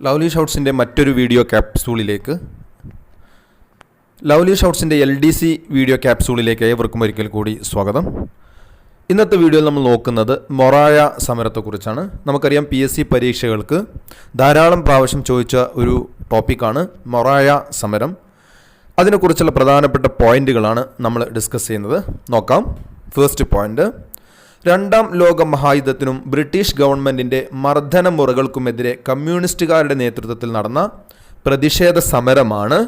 Lovely ഷൗട്ട്സിന്റെ മറ്റൊരു video ക്യാപ്സൂളിലേക്ക്. ലവ്ലി ഷൗട്ട്സിന്റെ എൽ ഡി സി വീഡിയോ ക്യാപ്സൂളിലേക്ക് ഏവർക്കും ഒരിക്കൽ കൂടി സ്വാഗതം. ഇന്നത്തെ വീഡിയോയിൽ നമ്മൾ നോക്കുന്നത് മൊറായ സമരത്തെക്കുറിച്ചാണ്. നമുക്കറിയാം പി എസ് സി പരീക്ഷകൾക്ക് ധാരാളം പ്രാവശ്യം ചോദിച്ച ഒരു ടോപ്പിക്കാണ് മൊറായ സമരം. അതിനെക്കുറിച്ചുള്ള പ്രധാനപ്പെട്ട പോയിന്റുകളാണ് നമ്മൾ ഡിസ്കസ് ചെയ്യുന്നത്. നോക്കാം. First point. രണ്ടാം ലോക മഹായുദ്ധത്തിനും ബ്രിട്ടീഷ് ഗവൺമെന്റിന്റെ മർദ്ദന മുറകൾക്കുമെതിരെ കമ്മ്യൂണിസ്റ്റുകാരുടെ നേതൃത്വത്തിൽ നടന്ന പ്രതിഷേധ സമരമാണ്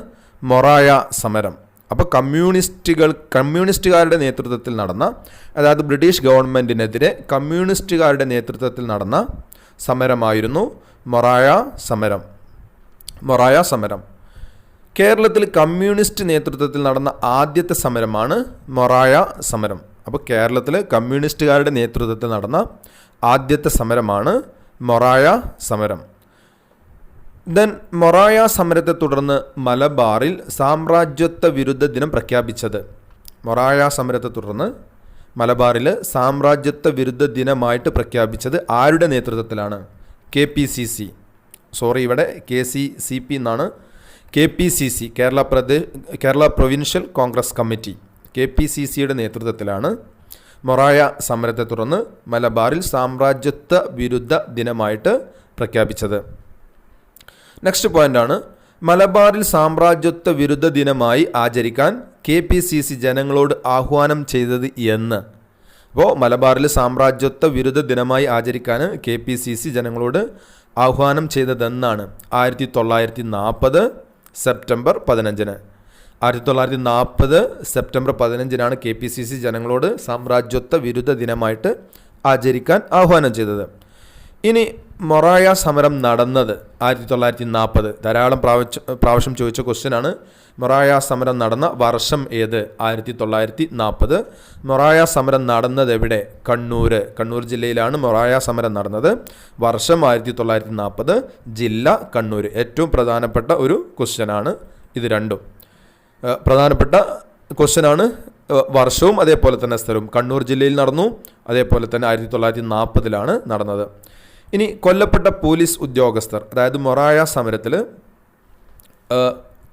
മൊറായ സമരം. അപ്പോൾ കമ്മ്യൂണിസ്റ്റുകൾ കമ്മ്യൂണിസ്റ്റുകാരുടെ നേതൃത്വത്തിൽ നടന്ന അതായത് ബ്രിട്ടീഷ് ഗവൺമെന്റിനെതിരെ കമ്മ്യൂണിസ്റ്റുകാരുടെ നേതൃത്വത്തിൽ നടന്ന സമരമായിരുന്നു മൊറായ സമരം. മൊറായ സമരം. കേരളത്തിൽ കമ്മ്യൂണിസ്റ്റ് നേതൃത്വത്തിൽ നടന്ന ആദ്യത്തെ സമരമാണ് മൊറായ സമരം. അപ്പോൾ കേരളത്തിൽ കമ്മ്യൂണിസ്റ്റുകാരുടെ നേതൃത്വത്തിൽ നടന്ന ആദ്യത്തെ സമരമാണ് മൊറായ സമരം. ദെൻ മൊറായ സമരത്തെ തുടർന്ന് മലബാറിൽ സാമ്രാജ്യത്വ വിരുദ്ധ ദിനം പ്രഖ്യാപിച്ചത്. മൊറായ സമരത്തെ തുടർന്ന് മലബാറിൽ സാമ്രാജ്യത്വ വിരുദ്ധ ദിനമായിട്ട് പ്രഖ്യാപിച്ചത് ആരുടെ നേതൃത്വത്തിലാണ്? K P C C. Sorry ഇവിടെ കെ സി സി പി എന്നാണ്. K P C C Kerala Pradesh Kerala provincial Congress committee. K P C സിയുടെ നേതൃത്വത്തിലാണ് മൊറായ സമരത്തെ തുടർന്ന് മലബാറിൽ സാമ്രാജ്യത്വ വിരുദ്ധ ദിനമായിട്ട് പ്രഖ്യാപിച്ചത്. നെക്സ്റ്റ് പോയിന്റാണ് മലബാറിൽ സാമ്രാജ്യത്വ വിരുദ്ധ ദിനമായി ആചരിക്കാൻ കെ പി സി സി ജനങ്ങളോട് ആഹ്വാനം ചെയ്തത് എന്ന്. അപ്പോൾ മലബാറിൽ സാമ്രാജ്യത്വ വിരുദ്ധ ദിനമായി ആചരിക്കാൻ കെ പി സി സി ജനങ്ങളോട് ആഹ്വാനം ചെയ്തതെന്നാണ്. ആയിരത്തി തൊള്ളായിരത്തി നാൽപ്പത് സെപ്റ്റംബർ പതിനഞ്ചിന്. ആയിരത്തി തൊള്ളായിരത്തി നാൽപ്പത് സെപ്റ്റംബർ പതിനഞ്ചിനാണ് കെ പി സി സി ജനങ്ങളോട് സാമ്രാജ്യത്വ വിരുദ്ധ ദിനമായിട്ട് ആചരിക്കാൻ ആഹ്വാനം ചെയ്തത്. ഇനി മൊറായ സമരം നടന്നത് ആയിരത്തി തൊള്ളായിരത്തി നാൽപ്പത് ധാരാളം പ്രാവശ്യം പ്രാവശ്യം ചോദിച്ച ക്വസ്റ്റ്യനാണ് മൊറായ സമരം നടന്ന വർഷം ഏത്? ആയിരത്തി തൊള്ളായിരത്തി നാൽപ്പത് മൊറായ സമരം നടന്നത് എവിടെ? കണ്ണൂർ കണ്ണൂർ ജില്ലയിലാണ് മൊറായ സമരം നടന്നത്. വർഷം ആയിരത്തി തൊള്ളായിരത്തി നാൽപ്പത് ജില്ല കണ്ണൂർ ഏറ്റവും പ്രധാനപ്പെട്ട ഒരു ക്വസ്റ്റ്യനാണ് ഇത് രണ്ടും. പ്രധാനപ്പെട്ട ക്വസ്റ്റ്യനാണ് വർഷവും അതേപോലെ തന്നെ സ്ഥലവും. കണ്ണൂർ ജില്ലയിൽ നടന്നു അതേപോലെ തന്നെ ആയിരത്തി തൊള്ളായിരത്തി നാൽപ്പതിലാണ് നടന്നത്. ഇനി കൊല്ലപ്പെട്ട പോലീസ് ഉദ്യോഗസ്ഥർ അതായത് മൊറായ സമരത്തിൽ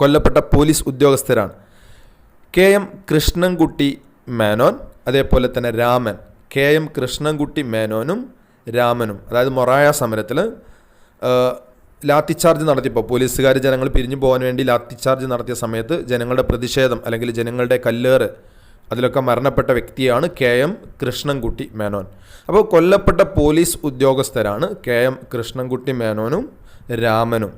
കൊല്ലപ്പെട്ട പോലീസ് ഉദ്യോഗസ്ഥരാണ്. കെ എം കൃഷ്ണൻകുട്ടി മേനോൻ അതേപോലെ തന്നെ രാമൻ. കെ എം കൃഷ്ണൻകുട്ടി മേനോനും രാമനും അതായത് മൊറായ സമരത്തിൽ ലാത്തി ചാർജ് നടത്തിയപ്പോൾ പോലീസുകാർ ജനങ്ങൾ പിരിഞ്ഞു പോകാൻ വേണ്ടി ലാത്തി ചാർജ് നടത്തിയ സമയത്ത് ജനങ്ങളുടെ പ്രതിഷേധം അല്ലെങ്കിൽ ജനങ്ങളുടെ കല്ലേറ് അതിലൊക്കെ മരണപ്പെട്ട വ്യക്തിയാണ് കെ എം കൃഷ്ണൻകുട്ടി മേനോൻ. അപ്പോൾ കൊല്ലപ്പെട്ട പോലീസ് ഉദ്യോഗസ്ഥരാണ് കെ എം കൃഷ്ണൻകുട്ടി മേനോനും രാമനും.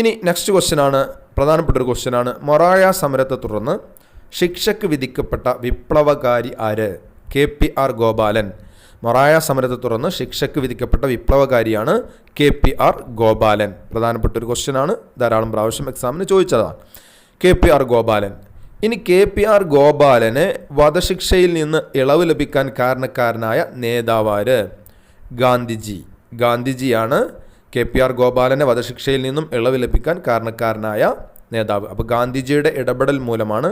ഇനി നെക്സ്റ്റ് ക്വസ്റ്റ്യനാണ് പ്രധാനപ്പെട്ട ഒരു ക്വസ്റ്റ്യനാണ് മൊറായ സമരത്തെ തുടർന്ന് ശിക്ഷയ്ക്ക് വിധിക്കപ്പെട്ട വിപ്ലവകാരി ആര്? K P R Gopalan. മൊറായ സമരത്തെ തുടർന്ന് ശിക്ഷയ്ക്ക് വിധിക്കപ്പെട്ട വിപ്ലവകാരിയാണ് കെ പി ആർ ഗോപാലൻ. പ്രധാനപ്പെട്ട ഒരു ക്വസ്റ്റ്യനാണ് ധാരാളം പ്രാവശ്യം എക്സാമിന് ചോദിച്ചതാണ്. കെ പി ആർ ഗോപാലൻ ഇനി കെ പി ആർ ഗോപാലന് വധശിക്ഷയിൽ നിന്ന് ഇളവ് ലഭിക്കാൻ കാരണക്കാരനായ നേതാവാര് ഗാന്ധിജി. ഗാന്ധിജിയാണ് കെ പി ആർ ഗോപാലനെ വധശിക്ഷയിൽ നിന്നും ഇളവ് ലഭിക്കാൻ കാരണക്കാരനായ നേതാവ്. അപ്പോൾ ഗാന്ധിജിയുടെ ഇടപെടൽ മൂലമാണ്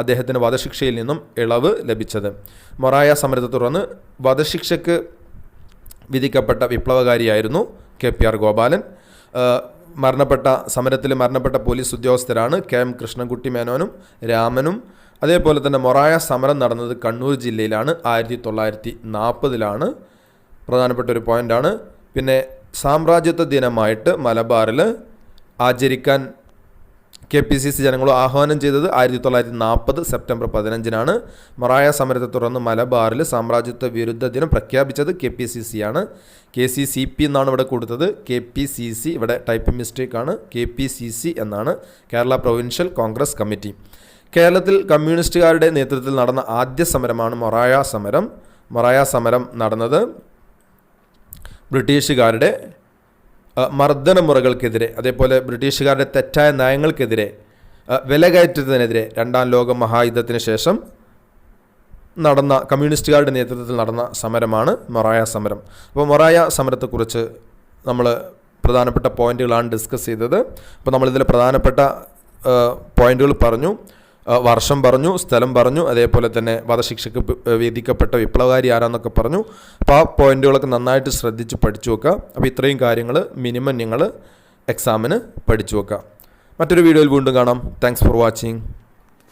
അദ്ദേഹത്തിന് വധശിക്ഷയിൽ നിന്നും ഇളവ് ലഭിച്ചത്. മൊറായ സമരത്തെ തുടർന്ന് വധശിക്ഷയ്ക്ക് വിധിക്കപ്പെട്ട വിപ്ലവകാരിയായിരുന്നു കെ പി ആർ ഗോപാലൻ. മരണപ്പെട്ട സമരത്തിൽ മരണപ്പെട്ട പോലീസ് ഉദ്യോഗസ്ഥരാണ് കെ എം കൃഷ്ണൻകുട്ടി മേനോനും രാമനും. അതേപോലെ തന്നെ മൊറായ സമരം നടന്നത് കണ്ണൂർ ജില്ലയിലാണ്. ആയിരത്തി തൊള്ളായിരത്തി നാൽപ്പതിലാണ് പ്രധാനപ്പെട്ട ഒരു പോയിന്റാണ് പിന്നെ സാമ്രാജ്യത്വ ദിനമായിട്ട് മലബാറിൽ ആചരിക്കാൻ കെ പി സി സി ജനങ്ങളും ആഹ്വാനം ചെയ്തത് ആയിരത്തി തൊള്ളായിരത്തി നാൽപ്പത് സെപ്റ്റംബർ പതിനഞ്ചിനാണ്. മറായ സമരത്തെ തുടർന്ന് മലബാറിൽ സാമ്രാജ്യത്വ വിരുദ്ധ ദിനം പ്രഖ്യാപിച്ചത് കെ പി സി സി ആണ്. കെ സി സി പി എന്നാണ് ഇവിടെ കൊടുത്തത്. കെ പി സി സി ഇവിടെ ടൈപ്പ് മിസ്റ്റേക്ക് ആണ്. കെ പി സി സി എന്നാണ് കേരള പ്രൊവിൻഷ്യൽ കോൺഗ്രസ് കമ്മിറ്റി കേരളത്തിൽ കമ്മ്യൂണിസ്റ്റുകാരുടെ നേതൃത്വത്തിൽ നടന്ന ആദ്യ സമരമാണ് മൊറായ സമരം. മൊറായ സമരം നടന്നത് ബ്രിട്ടീഷുകാരുടെ അഹ് മർദ്ദന മുറകൾക്കെതിരെ അതേപോലെ ബ്രിട്ടീഷുകാരുടെ തെറ്റായ നയങ്ങൾക്കെതിരെ വില വിലകയറ്റത്തിനെതിരെ രണ്ടാം ലോക മഹായുദ്ധത്തിന് ശേഷം നടന്ന കമ്മ്യൂണിസ്റ്റുകാരുടെ നേതൃത്വത്തിൽ നടന്ന സമരമാണ് മൊറായ സമരം. അപ്പോൾ മൊറായ സമരത്തെക്കുറിച്ച് നമ്മൾ പ്രധാനപ്പെട്ട പോയിന്റുകളാണ് ഡിസ്കസ് ചെയ്തത്. അപ്പോൾ നമ്മളിതിൽ പ്രധാനപ്പെട്ട പോയിന്റുകൾ പറഞ്ഞു. വർഷം പറഞ്ഞു സ്ഥലം പറഞ്ഞു അതേപോലെ തന്നെ വധശിക്ഷയ്ക്ക് വേദിക്കപ്പെട്ട വിപ്ലവകാരി ആരാന്നൊക്കെ പറഞ്ഞു. അപ്പോൾ ആ പോയിന്റുകളൊക്കെ നന്നായിട്ട് ശ്രദ്ധിച്ച് പഠിച്ചു വെക്കുക അപ്പോൾ ഇത്രയും കാര്യങ്ങൾ മിനിമം നിങ്ങൾ എക്സാമിന് പഠിച്ചു വെക്കുക മറ്റൊരു വീഡിയോയിൽ വീണ്ടും കാണാം. Thanks for watching